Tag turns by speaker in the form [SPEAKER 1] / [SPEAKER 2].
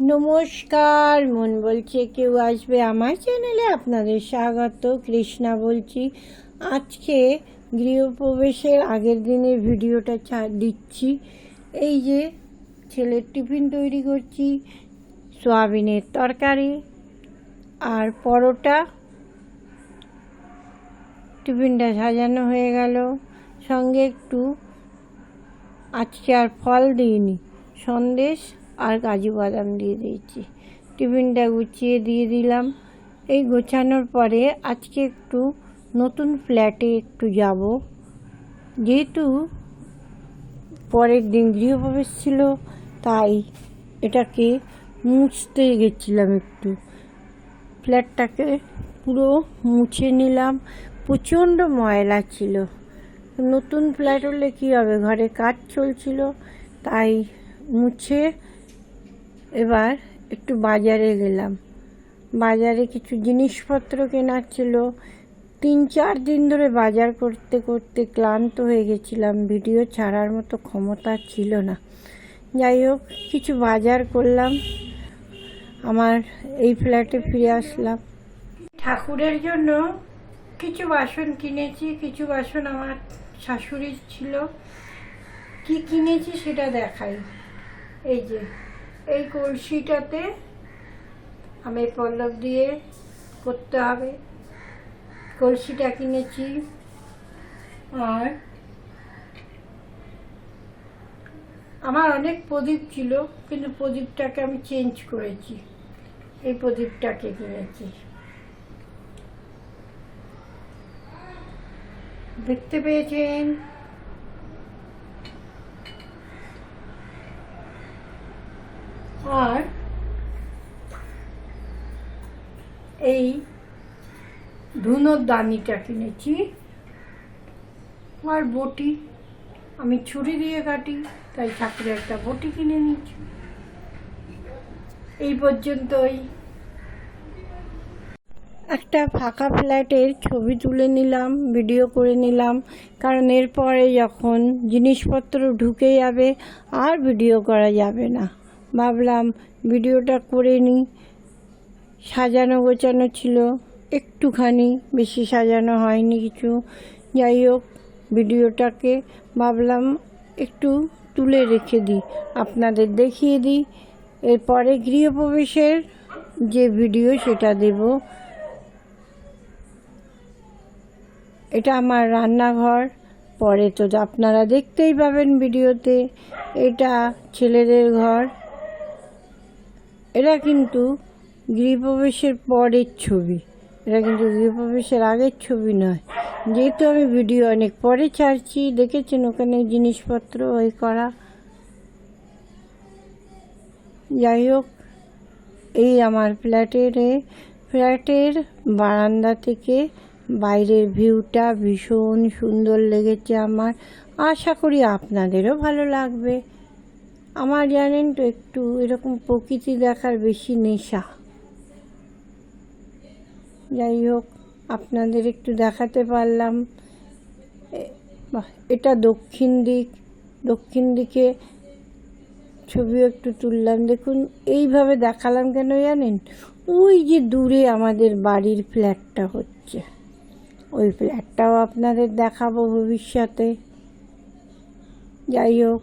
[SPEAKER 1] নমস্কার, মন বলছে কেউ আসবে আমার চ্যানেলে, আপনাদের স্বাগত, কৃষ্ণা বলছি। আজকে গৃহপ্রবেশের আগের দিনের ভিডিওটা দিচ্ছি। এই যে ছেলের টিফিন তৈরি করছি, সোয়াবিনের তরকারি আর পরোটা। টিফিনটা সাজানো হয়ে গেল। সঙ্গে একটু আজকে আর ফল দিইনি। সন্দেশ আর কাজু বাদাম দিয়ে দিয়েছি। টিফিনটা গুছিয়ে দিয়ে দিলাম। এই গোছানোর পরে আজকে একটু নতুন ফ্ল্যাটে একটু যাব। যেহেতু পরের দিন গৃহপ্রবেশ ছিল, তাই এটাকে মুছতে গেছিলাম একটু। ফ্ল্যাটটাকে পুরো মুছে নিলাম। প্রচণ্ড ময়লা ছিল। নতুন ফ্ল্যাট হলে কী হবে? ঘরে কাজ চলছিল, তাই মুছে এবার একটু বাজারে গেলাম। বাজারে কিছু জিনিসপত্র কেনার ছিল। তিন, চার দিন ধরে বাজার করতে করতে ক্লান্ত হয়ে গেছিলাম। ভিডিও ছাড়ার মতো ক্ষমতা ছিল না। যাই হোক, কিছু বাজার করলাম। আমার এই ফ্ল্যাটে ফিরে আসলাম। ঠাকুরের জন্য কিছু বাসন কিনেছি। কিছু বাসন আমার শাশুড়ির ছিল। কি কিনেছি সেটা দেখাই। এই যে এই কলসিটাতে আমি পল্লব দিয়ে করতে হবে। কলসিটা কিনেছি আর আমার অনেক প্রদীপ ছিল, কিন্তু প্রদীপটাকে আমি চেঞ্জ করেছি। এই প্রদীপটাকে কিনেছি। দেখতে পেয়েছেন? আর এই ধুনোর দানিটা কিনেছি আর বটি আমি ছুরি দিয়ে কাটি, তাই ঠাকুরের একটা বটি কিনে নিচ্ছি এই পর্যন্তই। একটা ফাঁকা ফ্ল্যাটের ছবি তুলে নিলাম, ভিডিও করে নিলাম, কারণ এরপরে যখন জিনিসপত্র ঢুকে যাবে, আর ভিডিও করা যাবে না। ভাবলাম ভিডিওটা করে নিই। সাজানো গোছানো ছিল। একটুখানি বেশি সাজানো হয়নি কিছু। যাই হোক, ভিডিওটাকে ভাবলাম একটু তুলে রেখে দিই, আপনাদের দেখিয়ে দিই। এরপরে গৃহপ্রবেশের যে ভিডিও সেটা দেব। এটা আমার রান্নাঘর। পরে তো আপনারা দেখতেই পাবেন ভিডিওতে। এটা ছেলেদের ঘর। এটা কিন্তু গৃহপ্রবেশের পরের ছবি। এটা কিন্তু গৃহপ্রবেশের আগের ছবি নয়। যেহেতু আমি ভিডিও অনেক পরে ছাড়ছি, দেখেছেন ওখানে জিনিসপত্র ওই করা। যাই হোক, এই আমার ফ্ল্যাটের ফ্ল্যাটের বারান্দা থেকে বাইরের ভিউটা ভীষণ সুন্দর লেগেছে আমার। আশা করি আপনাদেরও ভালো লাগবে। আমার জানেন তো একটু এরকম প্রকৃতি দেখার বেশি নেশা। যাই হোক, আপনাদের একটু দেখাতে পারলাম। এটা দক্ষিণ দিক। দক্ষিণ দিকে ছবিও একটু তুললাম। দেখুন, এইভাবে দেখালাম কেন জানেন? ওই যে দূরে আমাদের বাড়ির ফ্ল্যাটটা হচ্ছে। ওই ফ্ল্যাটটাও আপনাদের দেখাবো ভবিষ্যতে। যাই হোক